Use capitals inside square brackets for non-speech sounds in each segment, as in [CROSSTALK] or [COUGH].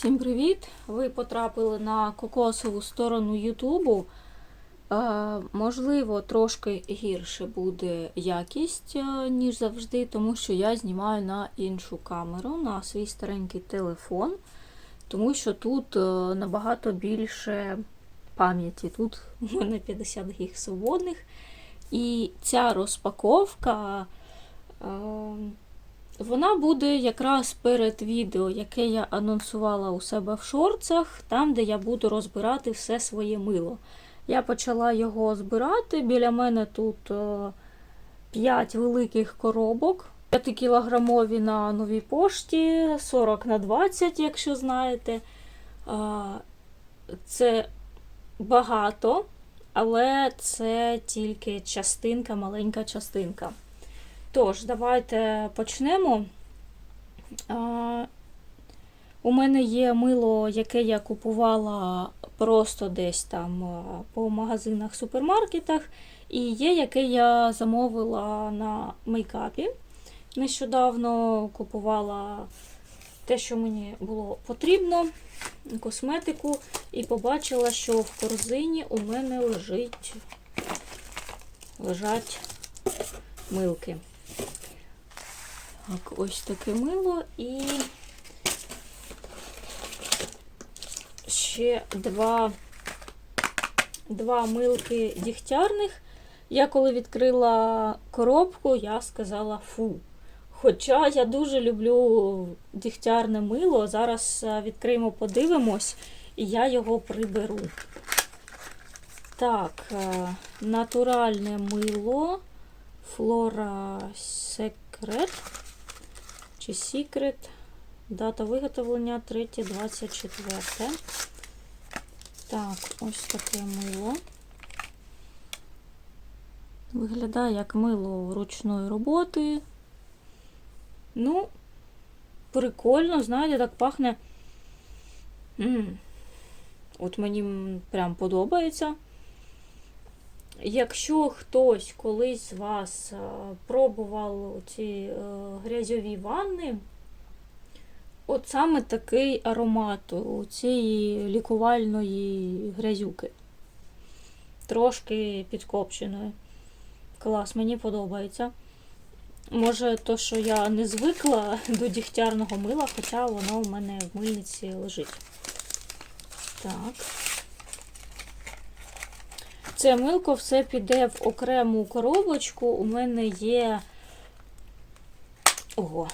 Всім привіт! Ви потрапили на кокосову сторону Ютубу. Е, можливо, трошки гірше буде якість, е, ніж завжди, тому що я знімаю на іншу камеру, на свій старенький телефон, тому що тут е, набагато більше пам'яті. Тут у мене 50 гіг свободних. І ця розпаковка. е, вона буде якраз перед відео, яке я анонсувала у себе в шорцах, там, де я буду розбирати все своє мило. Я почала його збирати. Біля мене тут 5 великих коробок. 5-кілограмові на новій пошті, 40 на 20, якщо знаєте. Це багато, але це тільки частинка, маленька частинка. Тож, давайте почнемо. У мене є мило, яке я купувала просто десь там по магазинах, супермаркетах, і є, яке я замовила на мейкапі. Нещодавно купувала те, що мені було потрібно, косметику, і побачила, що в корзині у мене лежить, лежать милки. Так, ось таке мило і ще два, два милки дігтярних. Я коли відкрила коробку, я сказала фу. Хоча я дуже люблю дігтярне мило. Зараз е, відкриємо, подивимось, і я його приберу. Так, е, натуральне мило Flora Secret чи Secret. Дата виготовлення 3.24. Так, ось таке мило. Виглядає як мило ручної роботи. Ну, прикольно, знаєте, так пахне. М -м. От мені прям подобається. Якщо хтось колись з вас пробував ці грязьові ванни, от саме такий аромат у цієї лікувальної грязюки. Трошки підкопченої. Клас, мені подобається. Може, то, що я не звикла [LAUGHS] до дігтярного мила, хоча воно у мене в мильниці лежить. Так. Це милко все піде в окрему коробочку. У мене є. Ого.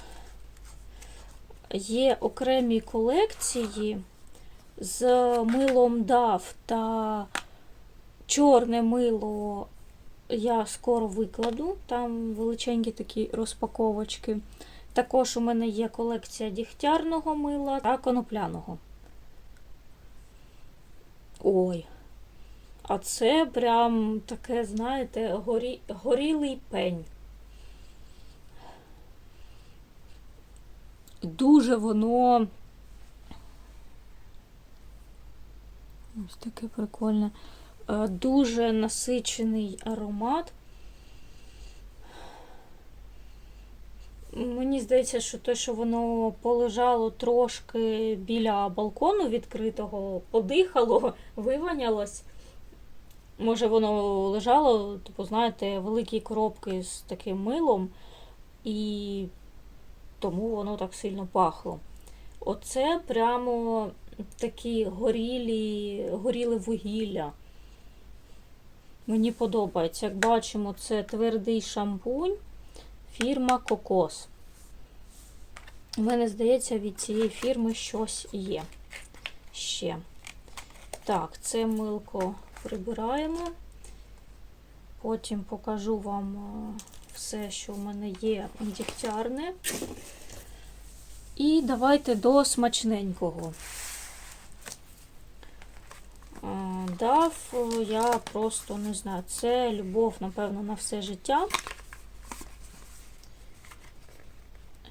Є окремі колекції з милом DAF та чорне мило я скоро викладу. Там величенькі такі розпаковочки. Також у мене є колекція дігтярного мила та конопляного. Ой. А це прям таке, знаєте, горі... горілий пень. Дуже воно. Ось таке прикольне. Е, Дуже насичений аромат. Мені здається, що те, що воно полежало трошки біля балкону відкритого, подихало, [LAUGHS] виванялось. Може, воно лежало, типу, знаєте, великі коробки з таким милом, і тому воно так сильно пахло. Оце прямо такі горілі, горіле вугілля. Мені подобається. Як бачимо, це твердий шампунь фірма Кокос. У мене, здається, від цієї фірми щось є ще. Так, це милко прибираємо. Потім покажу вам все, що в мене є дігтярне. І давайте до смачненького. Дав я просто не знаю, це любов, напевно, на все життя.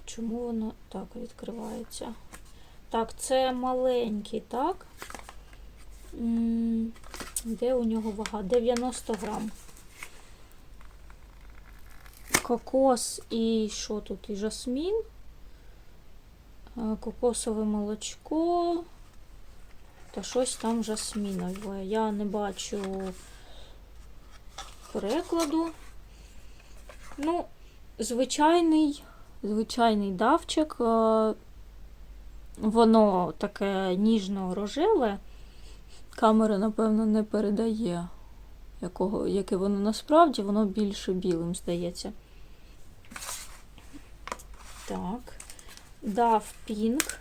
Чому воно так відкривається? Так, це маленький, так? Де у нього вага? 90 грам. Кокос і що тут? І жасмін. кокосове молочко та щось там жасмінове. Я не бачу перекладу. Ну, звичайний, звичайний давчик. е, Воно таке ніжно-рожеве. Камера, напевно, не передає, якого, яке воно насправді, воно більше білим здається. Так. Дав пінк.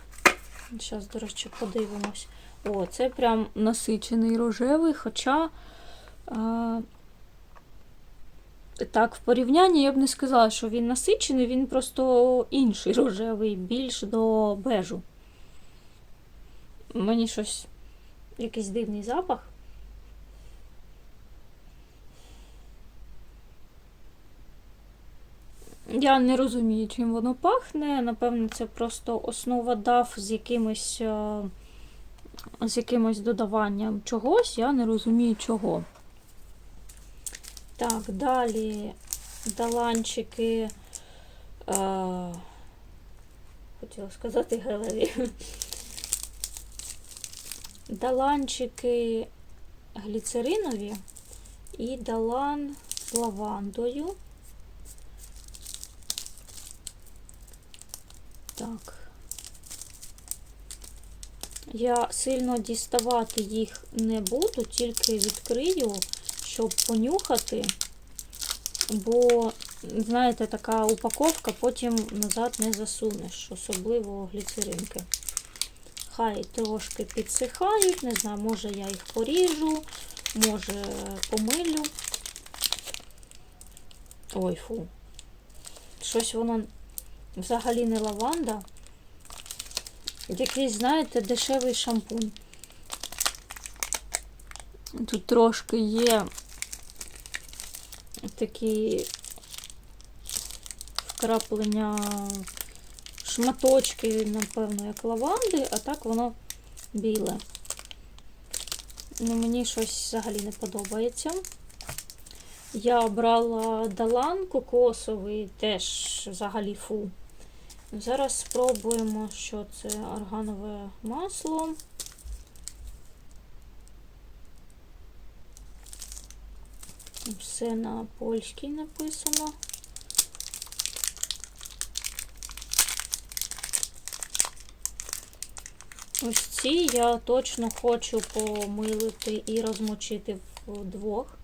Зараз, до речі, подивимось. О, це прям насичений рожевий, хоча. А, так, в порівнянні я б не сказала, що він насичений, він просто інший рожевий, більш до бежу. Мені щось якийсь дивний запах. Я не розумію, чим воно пахне. Напевно, це просто основа дав з якимось, е, з якимось додаванням чогось. Я не розумію чого. Так, далі даланчики. Е, хотіла сказати гелеві. Даланчики гліцеринові і далан з лавандою. Так. Я сильно діставати їх не буду, тільки відкрию, щоб понюхати. Бо, знаєте, така упаковка потім назад не засунеш, особливо гліцеринки. Хай трошки підсихають, не знаю, може я їх поріжу, може помилю. Ой, фу. Щось воно взагалі не лаванда. Якийсь, знаєте, дешевий шампунь. Тут трошки є такі вкраплення, шматочки, напевно, як лаванди, а так воно біле. Ну, мені щось взагалі не подобається. Я брала далан кокосовий, теж взагалі фу. Зараз спробуємо, що це органове масло. Все на польській написано. Ось ці я точно хочу помилити і розмочити вдвох.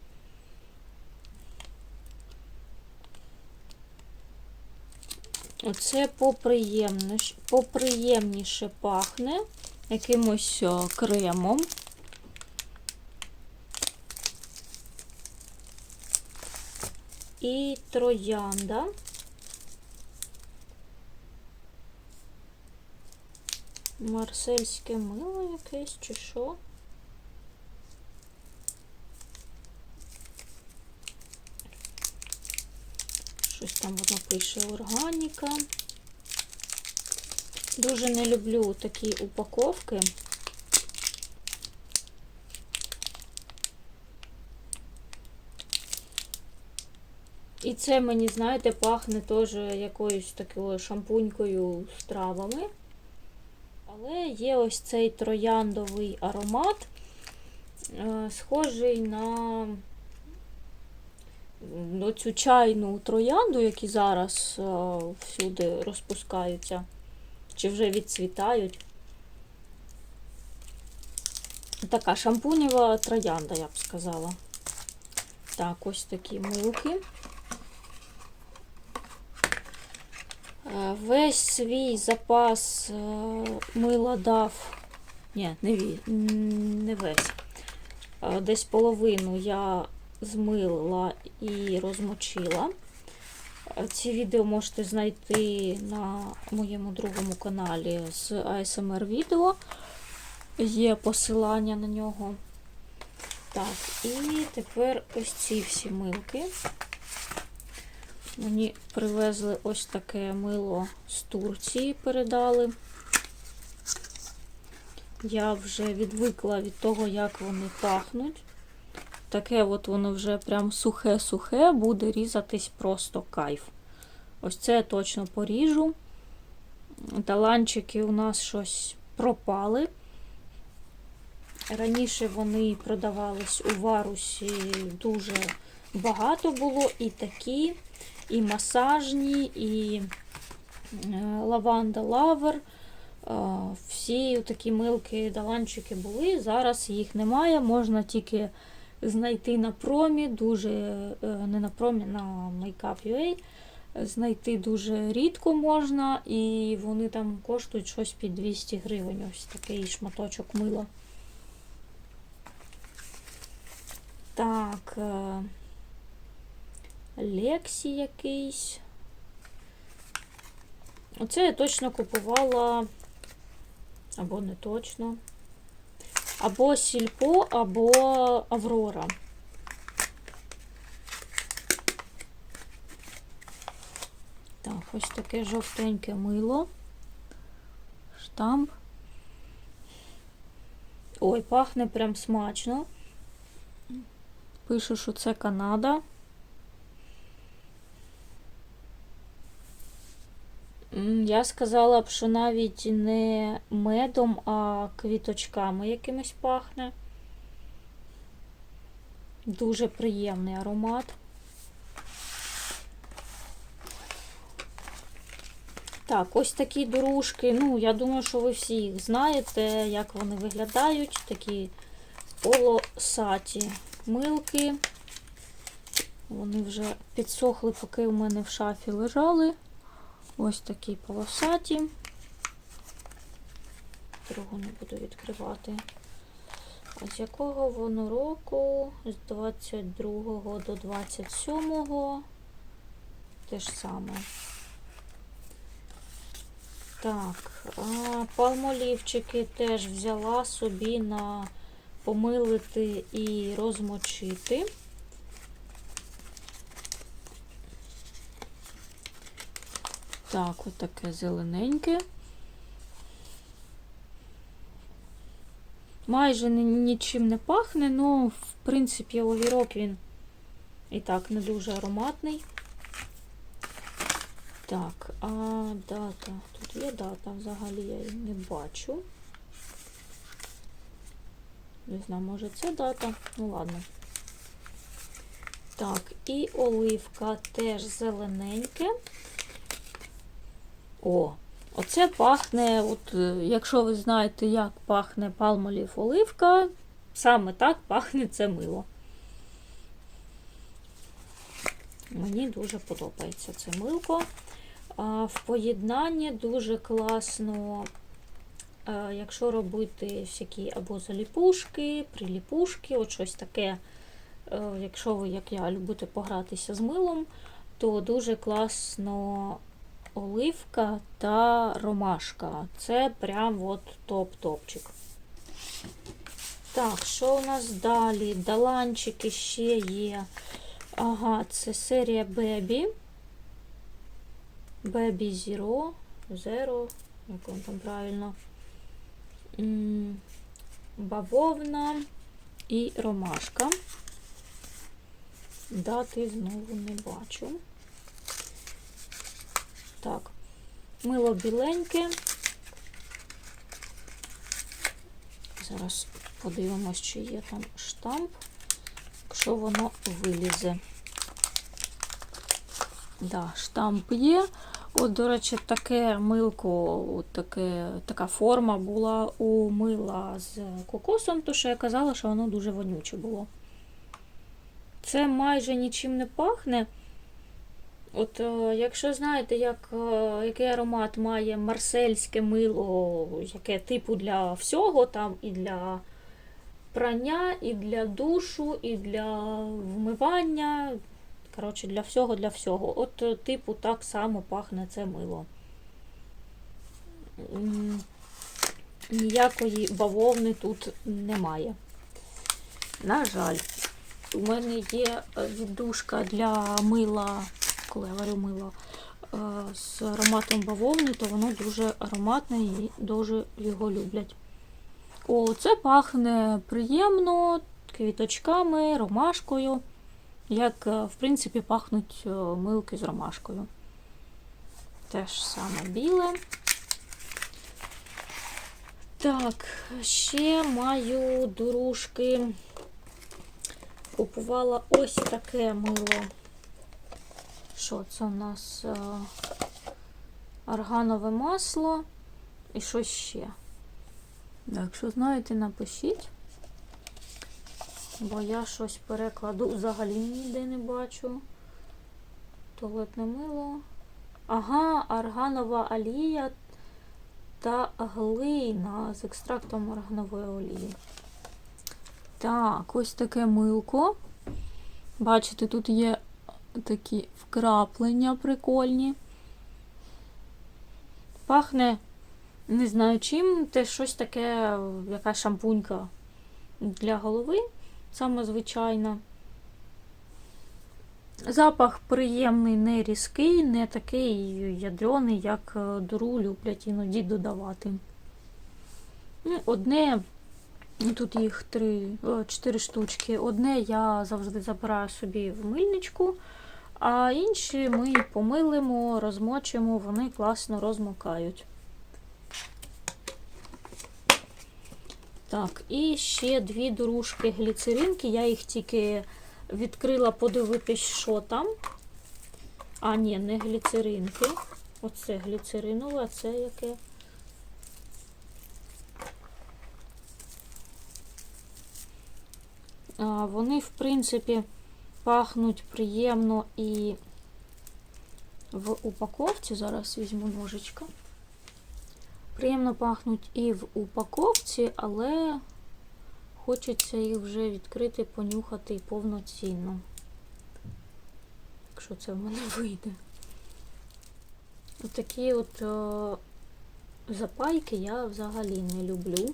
Оце поприємніше, поприємніше пахне якимось кремом. І троянда. Марсельське мило якесь чи що? Щось там воно пише органіка. Дуже не люблю такі упаковки. І це мені, знаєте, пахне теж якоюсь такою шампунькою з травами. Але є ось цей трояндовий аромат, е, схожий на оцю чайну троянду, які зараз е, всюди розпускаються, чи вже відцвітають. Така шампунєва троянда, я б сказала. Так, ось такі милки. Весь свій запас е, мила дав. Ні, не, не весь. Е, Десь половину я змила і розмочила. Е, Ці відео можете знайти на моєму другому каналі з ASMR відео. Є посилання на нього. Так, і тепер ось ці всі милки. Мені привезли ось таке мило з Турції, передали. Я вже відвикла від того, як вони пахнуть. Таке от воно вже прям сухе-сухе, буде різатись просто кайф. Ось це я точно поріжу. таланчики у нас щось пропали. Раніше вони продавались у варусі дуже багато було і такі, і масажні, і е, лаванда лавер. Е, Всі такі милки даланчики були. Зараз їх немає. Можна тільки знайти на промі, дуже е, не на промі, на Makeup.ua. Знайти дуже рідко можна, і вони там коштують щось під 200 гривень. Ось такий шматочок мила. Так, Лексі якийсь. Оце я точно купувала, або не точно. Або Сільпо, або Аврора. Так, ось таке жовтеньке мило. Штамп. Ой, пахне прям смачно. Пишу, що це Канада. Я сказала б, що навіть не медом, а квіточками якимось пахне. Дуже приємний аромат. Так, ось такі дорожки. Ну, я думаю, що ви всі їх знаєте, як вони виглядають. Такі полосаті милки. Вони вже підсохли, поки у мене в шафі лежали. Ось такі полосаті. Другу не буду відкривати. З якого воно року? З 22 до 27. Те ж саме. Так, а, палмолівчики теж взяла собі на помилити і розмочити. Так, от таке зелененьке. Майже нічим не пахне, ну, в принципі, огірок він і так не дуже ароматний. Так, а дата. Тут є дата, взагалі я її не бачу. Не знаю, може це дата. Ну ладно. Так, і оливка теж зелененьке. О, оце пахне, от е, якщо ви знаєте, як пахне палмолів оливка, саме так пахне це мило. Мені дуже подобається це милко. В поєднанні дуже класно, е, якщо робити всякі або заліпушки, приліпушки, от щось таке. е, Якщо ви, як я, любите погратися з милом, то дуже класно оливка та ромашка. Це прям от топ-топчик. Так, що у нас далі? Даланчики ще є. Ага, це серія Бебі. Бебі Zero. Zero. Як воно там правильно? Бавовна і ромашка. Дати знову не бачу. Так, мило біленьке. Зараз подивимось, чи є там штамп, якщо воно вилізе. Да, штамп є. От, до речі, таке милко, от таке, така форма була у мила з кокосом, то що я казала, що воно дуже вонюче було. Це майже нічим не пахне. От, е, якщо знаєте, як, е, який аромат має марсельське мило, яке типу для всього, там і для прання, і для душу, і для вмивання. Коротше, для всього, для всього. От, е, типу, так само пахне це мило. Ніякої бавовни тут немає. На жаль, у мене є віддушка для мила, коли я варю мило, е, з ароматом бавовни, то воно дуже ароматне і дуже його люблять. О, це пахне приємно, квіточками, ромашкою. Як, е, в принципі, пахнуть е, милки з ромашкою. Те ж саме біле. Так, ще маю дорожки. Купувала ось таке мило. Що це у нас? е, Арганове масло і що ще. Якщо знаєте, напишіть. Бо я щось перекладу взагалі ніде не бачу. Туалетне мило. Ага, арганова олія та глина з екстрактом арганової олії. Так, ось таке милко. Бачите, тут є такі вкраплення прикольні. Пахне, не знаю чим, те щось таке, яка шампунька для голови, саме звичайна. Запах приємний, не різкий, не такий ядрений, як е, дуру люблять іноді додавати. Ну, Одне, тут їх три, о, чотири штучки. Одне я завжди забираю собі в мильничку, а інші ми помилимо, розмочимо, вони класно розмокають. Так, і ще дві дорожки гліцеринки. Я їх тільки відкрила подивитись, що там. А, ні, не гліцеринки. Оце гліцеринове, а це яке? А, вони, в принципі, пахнуть приємно і в упаковці. Зараз візьму ножичка. Приємно пахнуть і в упаковці, але хочеться їх вже відкрити, понюхати повноцінно. Якщо це в мене вийде. Отакі от о, запайки я взагалі не люблю.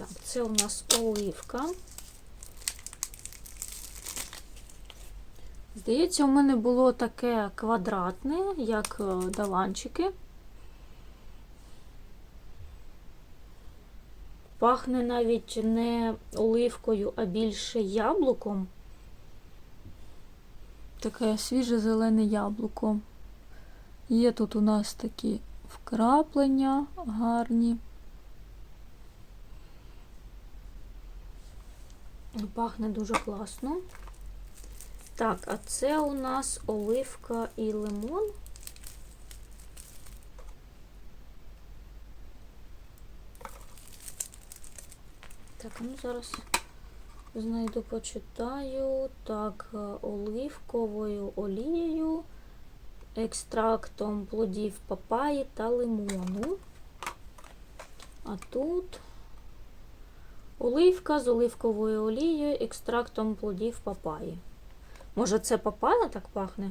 Так, це у нас оливка. Здається, у мене було таке квадратне, як е, даванчики. Пахне навіть не оливкою, а більше яблуком. Таке свіже зелене яблуко. Є тут у нас такі вкраплення гарні. Пахне дуже класно. Так, а це у нас оливка і лимон. Так, ну зараз знайду, почитаю. Так, е, оливковою олією, екстрактом плодів папаї та лимону. А тут оливка з оливковою олією, екстрактом плодів папаї. Може, це папая так пахне?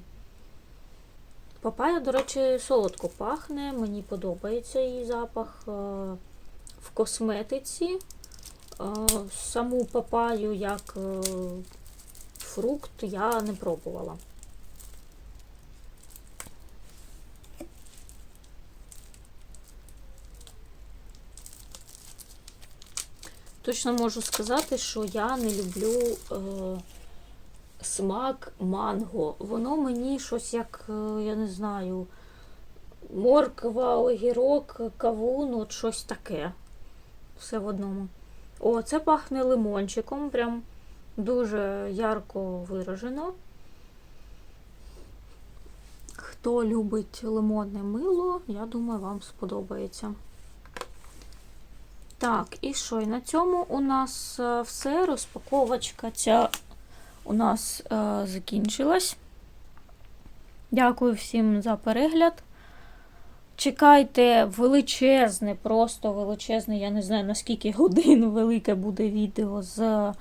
Папая, до речі, солодко пахне, мені подобається її запах е, в косметиці. Е, Саму папаю як е, фрукт я не пробувала. Точно можу сказати, що я не люблю е, смак манго. Воно мені щось як, е, я не знаю, морква, огірок, кавун, от щось таке. Все в одному. О, це пахне лимончиком, прям дуже ярко виражено. Хто любить лимонне мило, я думаю, вам сподобається. Так, і що? І на цьому у нас е, все. Розпаковочка ця у нас е, закінчилась. Дякую всім за перегляд. Чекайте величезне, просто величезне, я не знаю наскільки годин велике буде відео з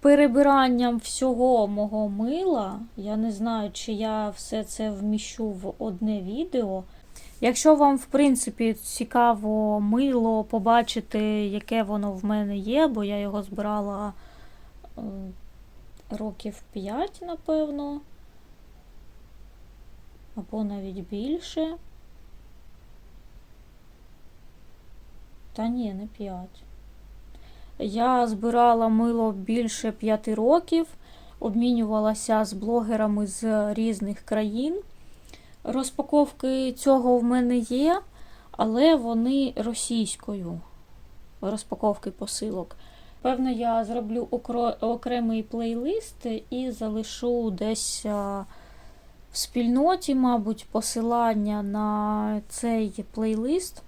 перебиранням всього мого мила. Я не знаю, чи я все це вміщу в одне відео. Якщо вам, в принципі, цікаво мило побачити, яке воно в мене є, бо я його збирала е, років 5, напевно, або навіть більше. Та ні, не 5. Я збирала мило більше 5 років. обмінювалася з блогерами з різних країн. Розпаковки цього в мене є, але вони російською. Розпаковки посилок. Певно, я зроблю окремий плейлист і залишу десь в спільноті, мабуть, посилання на цей плейлист.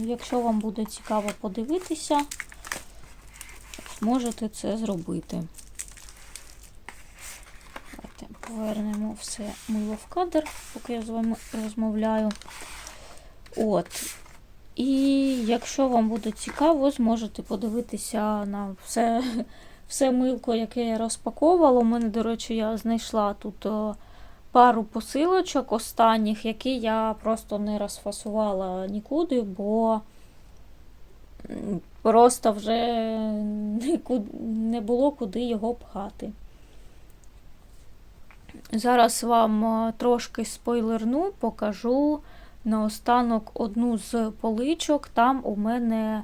Якщо вам буде цікаво подивитися, можете це зробити. Повернемо все мило в кадр, поки я з вами розмовляю. От. І якщо вам буде цікаво, зможете подивитися на все, [LAUGHS] все милко, яке я розпаковувала. У мене, до речі, я знайшла тут е, пару посилочок останніх, які я просто не розфасувала нікуди, бо просто вже [LAUGHS] не було куди його пхати. Зараз вам е, трошки спойлерну, покажу наостанок одну з поличок. Там у мене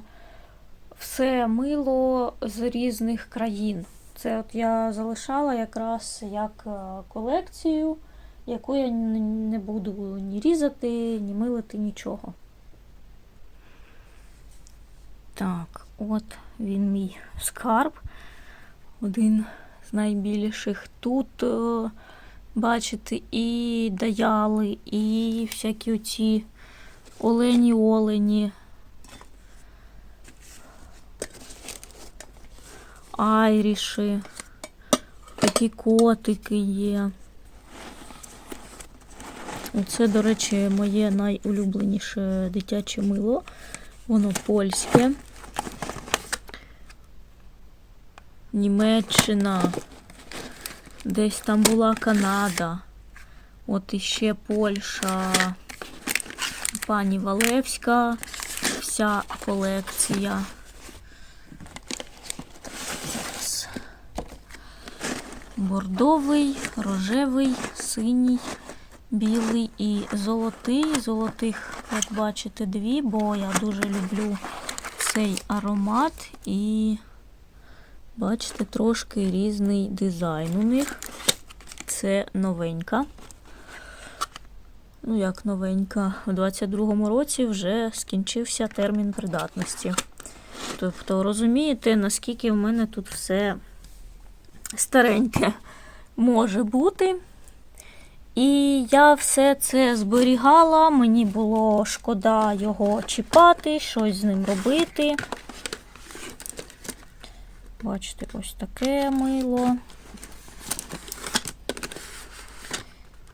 все мило з різних країн. Це от я залишала якраз як е, колекцію, яку я не буду ні різати, ні милити, нічого. Так, от він мій скарб. Один з найбільших. Тут, бачите, і даяли, і всякі оці олені-олені. Айріші, такі котики є. Це, до речі, моє найулюбленіше дитяче мило. Воно польське. Німеччина. Десь там була Канада. От іще Польща. Пані Валевська. Вся колекція. Бордовий, рожевий, синій, білий і золотий. Золотих, як бачите, дві, бо я дуже люблю цей аромат і бачите, трошки різний дизайн у них. Це новенька. Ну, як новенька, у 22-му році вже скінчився термін придатності. Тобто, розумієте, наскільки в мене тут все стареньке може бути. І я все це зберігала, мені було шкода його чіпати, щось з ним робити. Бачите, ось таке мило.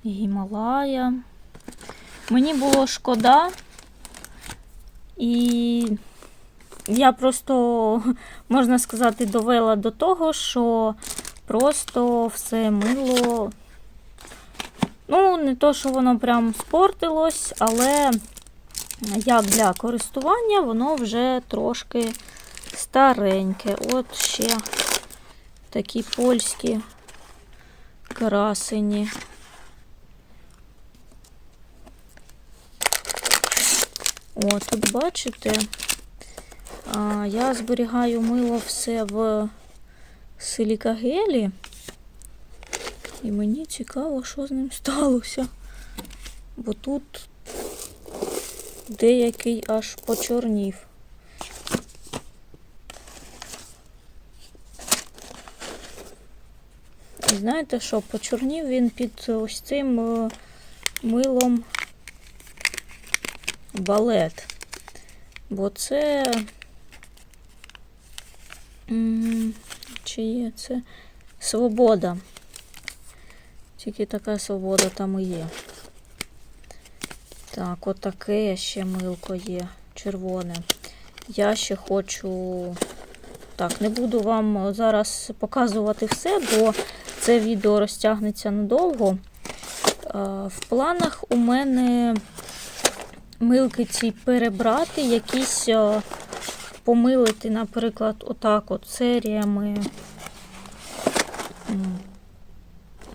Гімалая. Мені було шкода, і я просто, можна сказати, довела до того, що просто все мило. Ну, не то, що воно прям спортилось, але як для користування, воно вже трошки стареньке. От ще такі польські красені. О, тут бачите, я зберігаю мило все в силікагелі. І мені цікаво, що з ним сталося. Бо тут деякий аж почорнів. Знаєте що, почорнів він під ось цим е, милом балет. Бо це. Чи є це свобода. Тільки така свобода там і є. Так, отаке ще милко є, червоне. Я ще хочу. Так, не буду вам зараз показувати все, бо це відео розтягнеться надовго. Е, В планах у мене милки ці перебрати, якісь е, помилити, наприклад, отак от серіями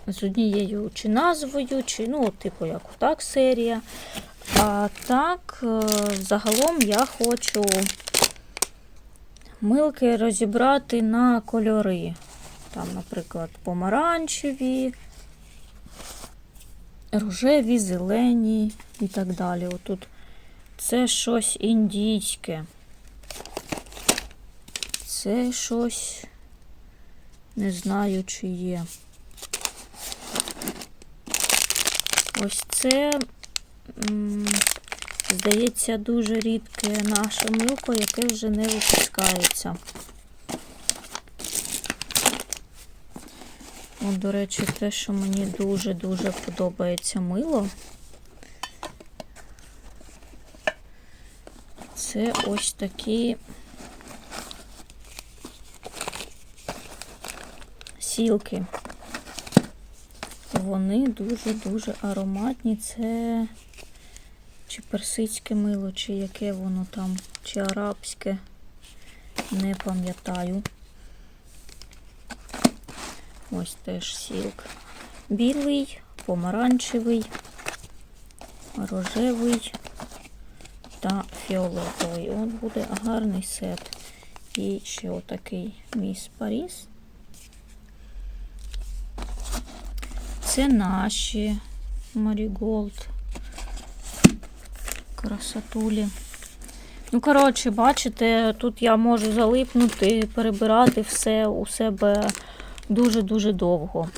з однією чи назвою, чи, ну, типу, як отак серія. А так, е, загалом я хочу милки розібрати на кольори. Там, наприклад, помаранчеві, рожеві, зелені і так далі. Отут це щось індійське. Це щось не знаю, чи є. Ось це, здається, дуже рідке наше милко, яке вже не випускається. От, до речі, те, що мені дуже-дуже подобається мило. Це ось такі сілки. Вони дуже-дуже ароматні. Це чи персидське мило, чи яке воно там, чи арабське. Не пам'ятаю. Ось теж сілк. Білий, помаранчевий, рожевий та фіолетовий. От буде гарний сет. І ще отакий міс Паріс. Це наші Маріголд. Красотулі. Ну, коротше, бачите, тут я можу залипнути, перебирати все у себе дуже-дуже довго.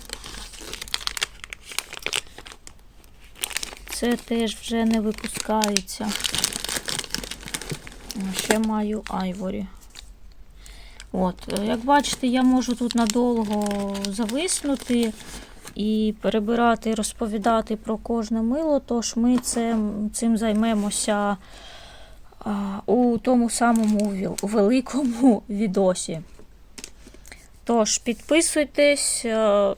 Це теж вже не випускається. Ще маю айворі. От, е, як бачите, я можу тут надовго зависнути і перебирати, розповідати про кожне мило, тож ми цим, цим займемося у тому самому великому відосі. Тож, підписуйтесь, е,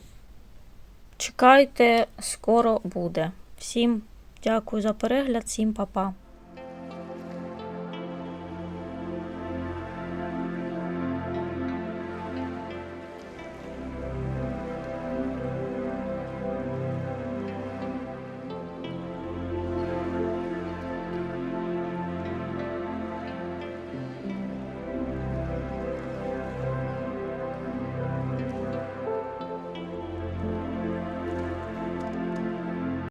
чекайте, скоро буде. Всім дякую за перегляд, всім па-па.